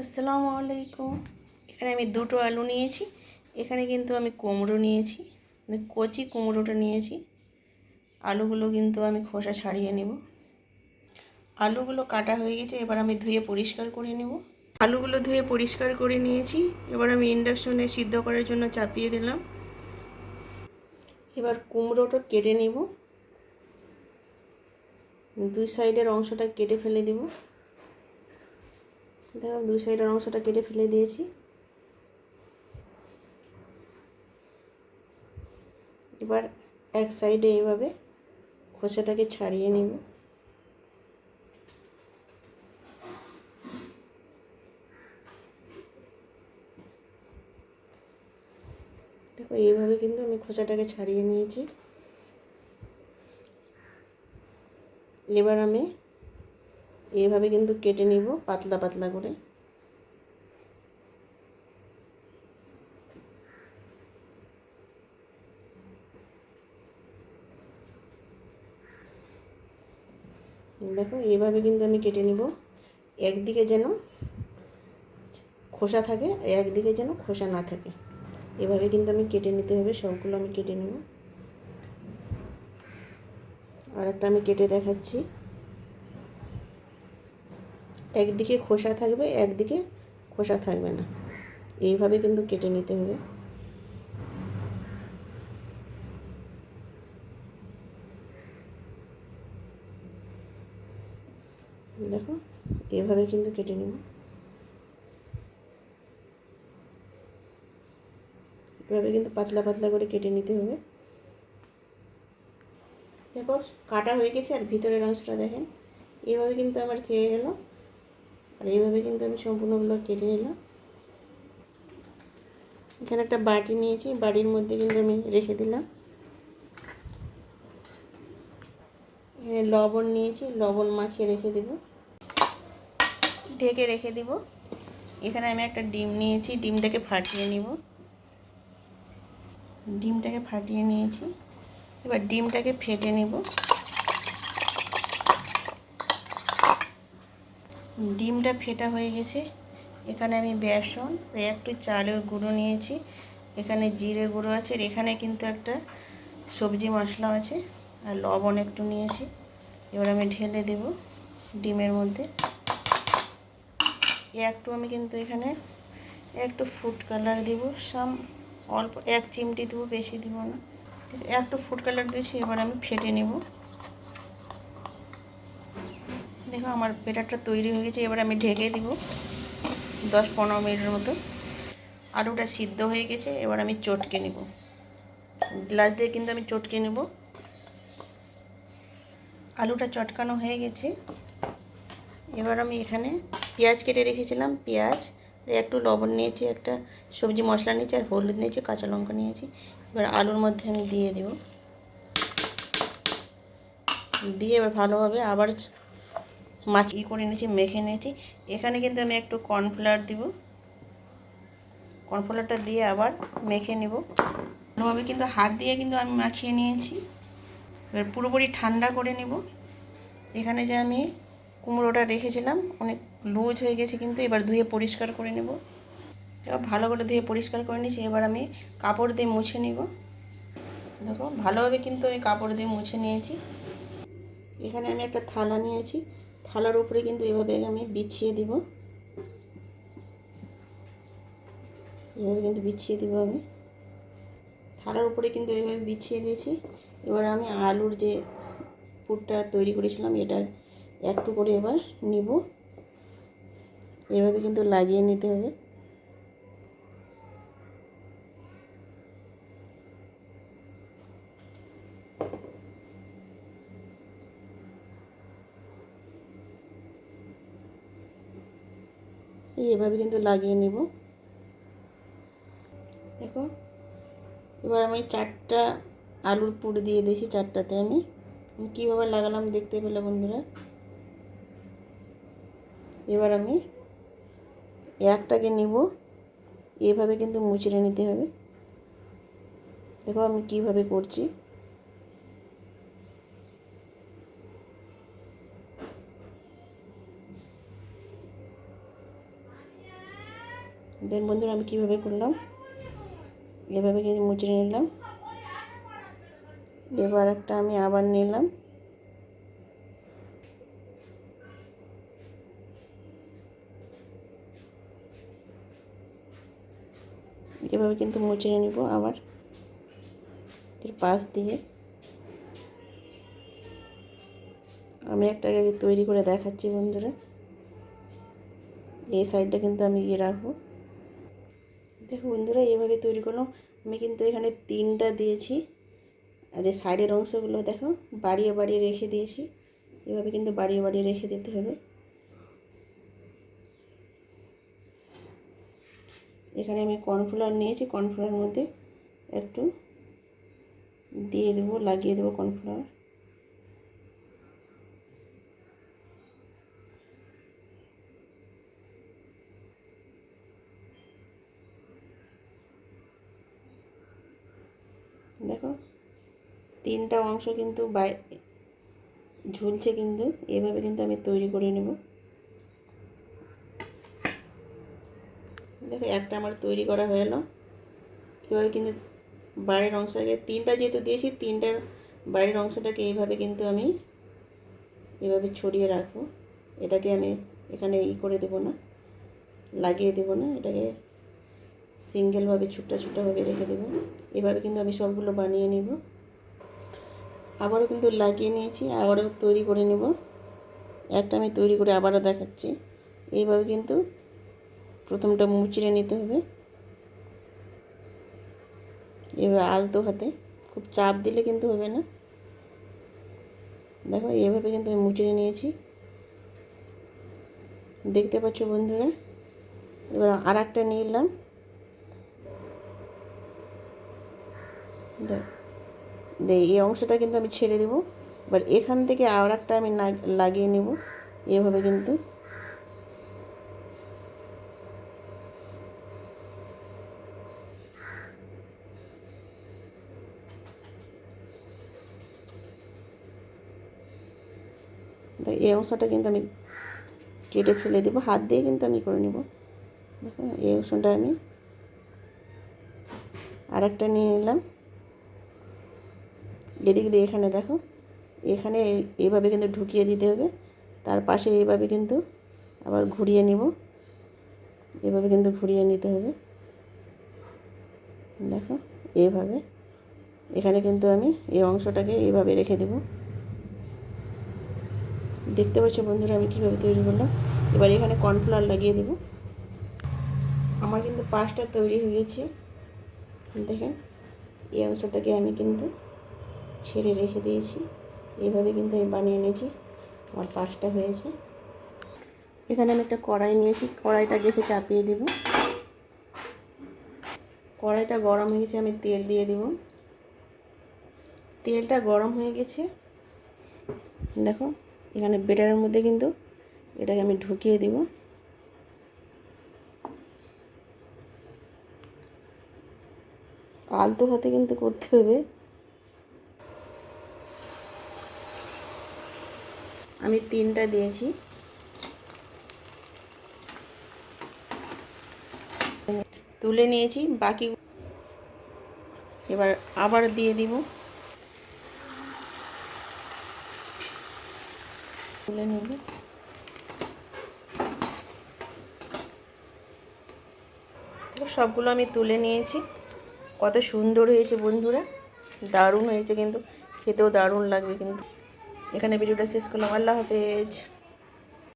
আসসালামু আলাইকুম। এখানে আমি দুটো আলু নিয়েছি। এখানে কিন্তু আমি কুমড়ো নিয়েছি। মানে কচি কুমড়োটা নিয়েছি। আলুগুলো কিন্তু আমি খোসা ছাড়িয়ে নেব। আলুগুলো কাটা হয়ে গেছে, এবার আমি ধুয়ে পরিষ্কার করে নেব। আলুগুলো ধুয়ে পরিষ্কার করে নিয়েছি। এবার আমি ইন্ডাকশনে সিদ্ধ করার জন্য চাপিয়ে দিলাম। এবার কুমড়োটা কেটে নেব। দুই সাইডের অংশটা কেটে ফেলে দেবো। দেখো দুই সাইডের অংশটা কেটে ফেলে দিয়েছি। এবার এক সাইডে এইভাবে খোসাটাকে ছাড়িয়ে নেব। দেখো, এইভাবে কিন্তু আমি খোসাটাকে ছাড়িয়ে নিয়েছি। এবার আমি এইভাবে কিন্তু কেটে নিব পাতলা পাতলা করে। দেখো, এইভাবে কিন্তু আমি কেটে নিব। একদিকে যেন খোসা থাকে একদিকে যেন খোসা না থাকে। এভাবে কিন্তু আমি কেটে নিতে হবে, সবগুলো আমি কেটে নেব। আর একটা আমি কেটে দেখাচ্ছি। একদিকে খোসা থাকবে, একদিকে খোসা থাকবে না। এইভাবে কিন্তু কেটে নিতে হবে। দেখো, এইভাবে কিন্তু কেটে নেব। এভাবে কিন্তু পাতলা পাতলা করে কেটে নিতে হবে। দেখো, কাটা হয়ে গেছে আর ভিতরের অংশটা দেখেন। এইভাবে কিন্তু আমার থেকে গেল। আর এইভাবে কিন্তু আমি সম্পূর্ণগুলো কেটে নিলাম। এখানে একটা বাটি নিয়েছি বাড়ির মধ্যে কিন্তু আমি রেখে দিলাম। এখানে লবণ নিয়েছি, লবণ মাখিয়ে রেখে দেব। ঢেকে রেখে দিব। এখানে আমি একটা ডিম নিয়েছি, ডিমটাকে ফাটিয়ে নিব। ডিমটাকে ফাটিয়ে নিয়েছি। এবার ডিমটাকে ফেটে নেব। ডিমটা ফেটা হয়ে গেছে। এখানে আমি বেসন, একটু চালের গুঁড়ো নিয়েছি। এখানে জিরে গুঁড়ো আছে আর এখানে কিন্তু একটা সবজি মশলা আছে আর লবণ একটু নিয়েছি। এবার আমি ঢেলে দেব ডিমের মধ্যে। একটু আমি কিন্তু এখানে একটু ফুড কালার দিব। সাম অল্প এক চিমটি দেবো, বেশি দিব না। একটু ফুড কালার দিয়েছি, এবার আমি ফেটে নেব। দেখো আমার বেটারটা তৈরি হয়ে গেছে, এবার আমি ঢেকে দিব দশ পনেরো মিনিটের মতো। আলুটা সিদ্ধ হয়ে গেছে, এবার আমি চটকে নেব। গ্লাস দিয়ে কিন্তু আমি চটকে নেব। আলুটা চটকানো হয়ে গেছে। এবার আমি এখানে পেঁয়াজ কেটে রেখেছিলাম, পেঁয়াজ একটু লবণ নিয়েছি, একটা সবজি মশলা নিয়েছি, আর হলুদ নিয়েছি, কাঁচা লঙ্কা নিয়েছি। এবার আলুর মধ্যে আমি দিয়ে দেব। দিয়ে এবার ভালোভাবে আবার মাখি করে নিয়েছি মেখে নিয়েছি এখানে কিন্তু আমি একটু কর্নফ্লাওয়ার দিব। কর্নফ্লাওয়ারটা দিয়ে আবার মেখে নেব। ভালোভাবে কিন্তু হাত দিয়ে কিন্তু আমি মাখিয়ে নিয়েছি। এবার পুরোপুরি ঠান্ডা করে নেব। এখানে যে আমি কুমড়োটা রেখেছিলাম, অনেক লুজ হয়ে গেছে কিন্তু এবার ধুয়ে পরিষ্কার করে নেব। এবার ভালো করে ধুয়ে পরিষ্কার করে নিয়েছি। এবার আমি কাপড় দিয়ে মুছে নেব। দেখো, ভালোভাবে কিন্তু আমি কাপড় দিয়ে মুছে নিয়েছি। এখানে আমি একটা থালা নিয়েছি। থালার উপরে কিন্তু এভাবে আমি বিছিয়ে দিব। এভাবে কিন্তু বিছিয়ে দিব আমি। থালার উপরে কিন্তু এভাবে বিছিয়ে দিয়েছি। এবার আমি আলুর যে পুরটা তৈরি করেছিলাম, এটা একটু করে এবার নিব। এভাবে কিন্তু লাগিয়ে নিতে হবে। এভাবে কিন্তু লাগিয়ে নিব। দেখো, এবার আমি চারটা আলুর পুর দিয়ে দিয়েছি চারটাতে আমি কীভাবে লাগালাম দেখতে পেলে বন্ধুরা? এবার আমি একটাকে নিব। এভাবে কিন্তু মুচড়ে নিতে হবে। দেখো আমি কীভাবে করছি। দেন বন্ধুরা আমি কীভাবে করলাম? এভাবে কিন্তু মুচড়ে নিলাম, এবার একটা আমি আবার নিলাম। এভাবে কিন্তু মুচড়ে নিব আবার এর পাশ দিয়ে। আমি একটা তৈরি করে দেখাচ্ছি বন্ধুরা। এই সাইডটা কিন্তু আমি ইয়ে রাখব। দেখো বন্ধুরা, এভাবে তৈরি করলাম। আমি কিন্তু এখানে তিনটা দিয়েছি। আর এই সাইডের অংশগুলো দেখো, বাড়িয়ে বাড়িয়ে রেখে দিয়েছি। এভাবে কিন্তু বাড়িয়ে বাড়িয়ে রেখে দিতে হবে। এখানে আমি কর্নফ্লাওয়ার নিয়েছি, কর্নফ্লাওয়ার মধ্যে একটু দিয়ে দেবো, লাগিয়ে দেবো কর্নফ্লাওয়ার। দেখো, তিনটা অংশ কিন্তু বাই, ঝুলছে কিন্তু, এভাবে কিন্তু আমি তৈরি করে নেব। দেখো, একটা আমার তৈরি করা হয়ে গেলো এভাবে কিন্তু বাইরের অংশটাকে, তিনটা যেহেতু দিয়েছি, তিনটার বাইরের অংশটাকে এইভাবে কিন্তু আমি এভাবে ছড়িয়ে রাখব। এটাকে আমি এখানে ই করে দেবো না, লাগিয়ে দেবো না, এটাকে সিঙ্গেলভাবে, ছুট্টা ছুট্টাভাবে রেখে দেবো। এভাবে কিন্তু আমি সবগুলো বানিয়ে নিব। আবারও কিন্তু লাগিয়ে নিয়েছি, আবারও তৈরি করে নেব। একটা আমি তৈরি করে আবারও দেখাচ্ছি। এইভাবে কিন্তু প্রথমটা মুচড়ে নিতে হবে। এভাবে আলতো হাতে, খুব চাপ দিলে কিন্তু হবে না। দেখো, এভাবে কিন্তু আমি মুচড়ে নিয়েছি। দেখতে পাচ্ছ বন্ধুরা? এবার আর একটা নিলাম। এই অংশটা কিন্তু আমি ছেড়ে দেবো এবার এখান থেকে আর একটা আমি লাগিয়ে নেব, এভাবে কিন্তু। এই অংশটা কিন্তু আমি কেটে ফেলে দেবো, হাত দিয়ে কিন্তু আমি করে নেব। দেখো, এই অংশটা আমি আরেকটা নিয়ে নিলাম। এদিক দিয়ে এখানে দেখো, এখানে এইভাবে কিন্তু ঢুকিয়ে দিতে হবে, তার পাশে এইভাবে কিন্তু আবার ঘুরিয়ে নিব, এভাবে কিন্তু ঘুরিয়ে নিতে হবে। দেখো এইভাবে এখানে কিন্তু আমি এই অংশটাকে এইভাবে রেখে দেব। দেখতে পাচ্ছ বন্ধুরা আমি কীভাবে তৈরি করলাম? এবার এখানে কর্নফ্লাওয়ার লাগিয়ে দেব। আমার কিন্তু পাঁচটা তৈরি হয়েছে দেখেন, এই অংশটাকে আমি কিন্তু ছেড়ে রেখে দিয়েছি। এইভাবে কিন্তু আমি বানিয়ে নিয়েছি। আমার পাঁচটা হয়েছে। এখানে আমি একটা কড়াই নিয়েছি। কড়াইটা গ্যাসে চাপিয়ে দেব। কড়াইটা গরম হয়ে গেছে, আমি তেল দিয়ে দেব। তেলটা গরম হয়ে গেছে। দেখো, এখানে বেটারের মধ্যে কিন্তু এটাকে আমি ঢুকিয়ে দেবো। আলতো হাতে কিন্তু করতে হবে। আমি তিনটা দিয়েছি। তুলে নিয়েছি, বাকি এবার আবার দিয়ে দিব। তুলে নেব। সবগুলো আমি তুলে নিয়েছি। কত সুন্দর হয়েছে বন্ধুরা। দারুণ হয়েছে কিন্তু। খেতেও দারুণ লাগবে কিন্তু। এখানে ভিডিওটা শেষ করলাম। আল্লাহ হাফেজ।